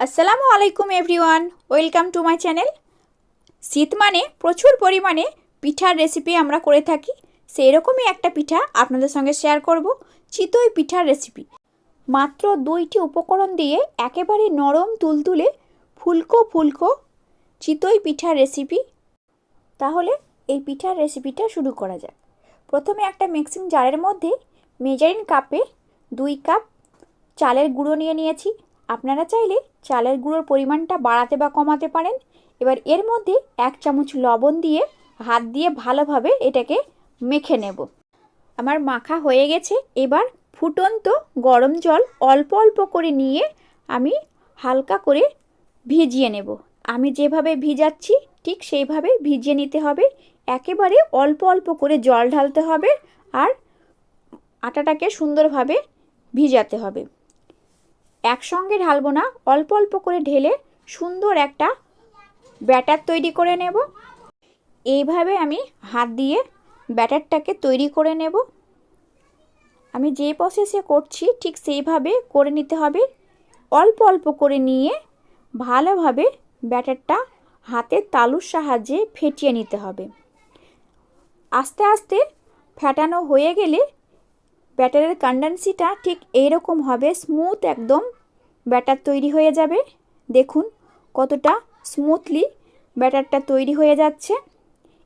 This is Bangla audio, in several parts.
আসসালামু আলাইকুম everyone, welcome to my channel. শীত মানে প্রচুর পরিমাণে পিঠার রেসিপি আমরা করে থাকি। সেই রকমই একটা পিঠা আপনাদের সঙ্গে শেয়ার করব, চিতই পিঠার রেসিপি মাত্র দুইটি উপকরণ দিয়ে একেবারে নরম তুলতুলে ফুলকো ফুলকো চিতই পিঠার রেসিপি তাহলে এই পিঠার রেসিপিটা শুরু করা যাক। প্রথমে একটা মিক্সিং জারের মধ্যে মেজারিন কাপে দুই কাপ চালের গুঁড়ো নিয়ে নিয়েছি। আপনারা চাইলে চালের গুঁড়োর পরিমাণটা বাড়াতে বা কমাতে পারেন। এবার এর মধ্যে এক চামচ লবণ দিয়ে হাত দিয়ে ভালোভাবে এটাকে মেখে নেব। আমার মাখা হয়ে গেছে। এবার ফুটন্ত গরম জল অল্প অল্প করে নিয়ে আমি হালকা করে ভিজিয়ে নেব। আমি যেভাবে ভিজাচ্ছি ঠিক সেইভাবে ভিজিয়ে নিতে হবে। একেবারে অল্প অল্প করে জল ঢালতে হবে আর আটাটাকে সুন্দরভাবে ভিজাতে হবে। একসঙ্গে ঢালবো না, অল্প অল্প করে ঢেলে সুন্দর একটা ব্যাটার তৈরি করে নেব। এইভাবে আমি হাত দিয়ে ব্যাটারটাকে তৈরি করে নেব। আমি যে প্রসেসে করছি ঠিক সেইভাবে করে নিতে হবে। অল্প অল্প করে নিয়ে ভালোভাবে ব্যাটারটা হাতের তালুর সাহায্যে ফেটিয়ে নিতে হবে। আস্তে আস্তে ফেটানো হয়ে গেলে ব্যাটারের কন্ডেন্সিটা ঠিক এইরকম হবে স্মুথ একদম ব্যাটার তৈরি হয়ে যাবে। দেখুন কতটা স্মুথলি ব্যাটারটা তৈরি হয়ে যাচ্ছে।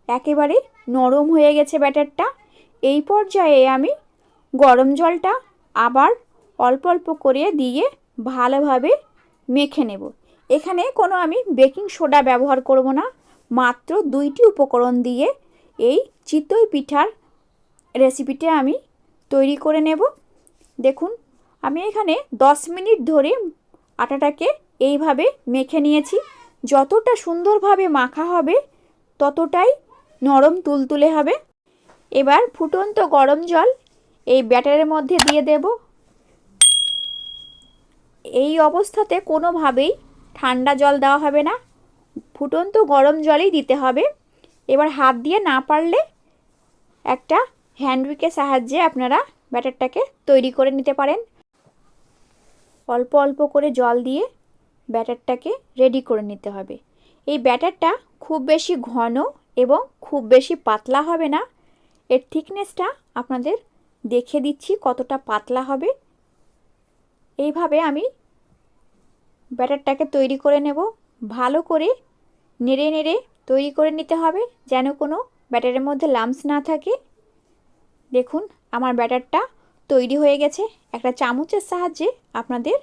একেবারে নরম হয়ে গেছে ব্যাটারটা। এই পর্যায়ে আমি গরম জলটা আবার অল্প অল্প করে দিয়ে ভালোভাবে মেখে নেব। এখানে কোনো আমি বেকিং সোডা ব্যবহার করব না। মাত্র দুইটি উপকরণ দিয়ে এই চিতই পিঠার রেসিপিটা আমি তৈরি করে নেব। দেখুন আমি এখানে 10 মিনিট ধরে আটাটাকে এইভাবে মেখে নিয়েছি। যতটা সুন্দরভাবে মাখা হবে, ততটাই নরম তুলতুলে হবে। এবার ফুটন্ত গরম জল এই ব্যাটারের মধ্যে দিয়ে দেব। এই অবস্থাতে কোনোভাবেই ঠান্ডা জল দেওয়া হবে না। ফুটন্ত গরম জলই দিতে হবে। এবার হাত দিয়ে না পারলে একটা হ্যান্ডউইকের সাহায্যে আপনারা ব্যাটারটাকে তৈরি করে নিতে পারেন। অল্প অল্প করে জল দিয়ে ব্যাটারটাকে রেডি করে নিতে হবে। এই ব্যাটারটা খুব বেশি ঘন এবং খুব বেশি পাতলা হবে না। এর থিকনেসটা আপনাদের দেখে দিচ্ছি কতটা পাতলা হবে। এইভাবে আমি ব্যাটারটাকে তৈরি করে নেব। ভালো করে নেড়ে নেড়ে তৈরি করে নিতে হবে যেন কোনো ব্যাটারের মধ্যে লামস না থাকে। দেখুন, আমার ব্যাটারটা তৈরি হয়ে গেছে। একটা চামচের সাহায্যে আপনাদের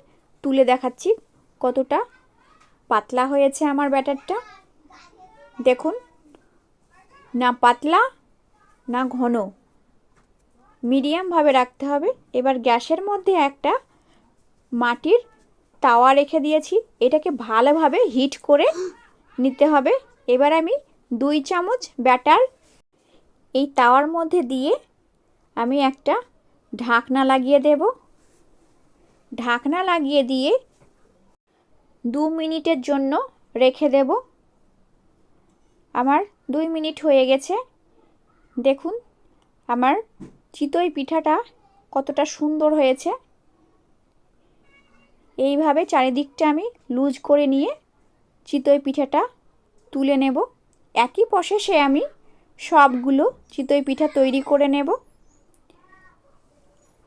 তুলে দেখাচ্ছি কতটা পাতলা হয়েছে আমার ব্যাটারটা। দেখুন, না পাতলা, না ঘন। মিডিয়ামভাবে রাখতে হবে। এবার গ্যাসের মধ্যে একটা মাটির তাওয়া রেখে দিয়েছি। এটাকে ভালোভাবে হিট করে নিতে হবে। এবার আমি দুই চামচ ব্যাটার এই তাওয়ার মধ্যে দিয়ে আমি একটা ঢাকনা লাগিয়ে দেব। ঢাকনা লাগিয়ে দিয়ে দু মিনিটের জন্য রেখে দেব। আমার দুই মিনিট হয়ে গেছে। দেখুন, আমার চিতই পিঠাটা কতটা সুন্দর হয়েছে। এইভাবে চারিদিকটা আমি লুজ করে নিয়ে চিতই পিঠাটা তুলে নেব। একই প্রসেসে আমি সবগুলো চিতই পিঠা তৈরি করে নেব।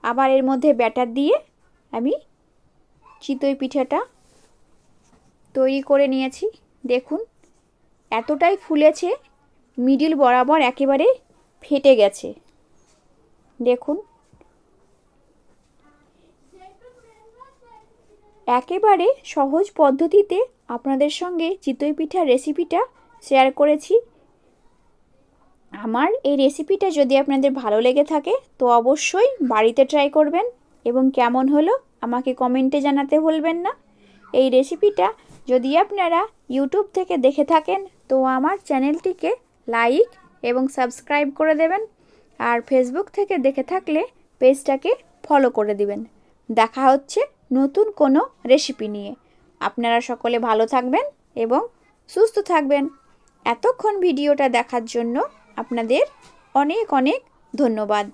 আবার এর মধ্যে ব্যাটার দিয়ে আমি চিতই পিঠাটা তৈরি করে নিয়েছি। দেখুন, এতটাই ফুলেছে, মিডিল বরাবর একেবারে ফেটে গেছে। দেখুন, একেবারে সহজ পদ্ধতিতে আপনাদের সঙ্গে চিতই পিঠার রেসিপিটা শেয়ার করেছি। আমার এই রেসিপিটা যদি আপনাদের ভালো লেগে থাকে, তো অবশ্যই বাড়িতে ট্রাই করবেন এবং কেমন হলো আমাকে কমেন্টে জানাতে ভুলবেন না। এই রেসিপিটা যদি আপনারা ইউটিউব থেকে দেখে থাকেন, তো আমার চ্যানেলটিকে লাইক এবং সাবস্ক্রাইব করে দেবেন আর ফেসবুক থেকে দেখে থাকলে পেজটাকে ফলো করে দিবেন। দেখা হচ্ছে নতুন কোনো রেসিপি নিয়ে। আপনারা সকলে ভালো থাকবেন এবং সুস্থ থাকবেন। এতক্ষণ ভিডিওটা দেখার জন্য আপনাদের অনেক অনেক ধন্যবাদ।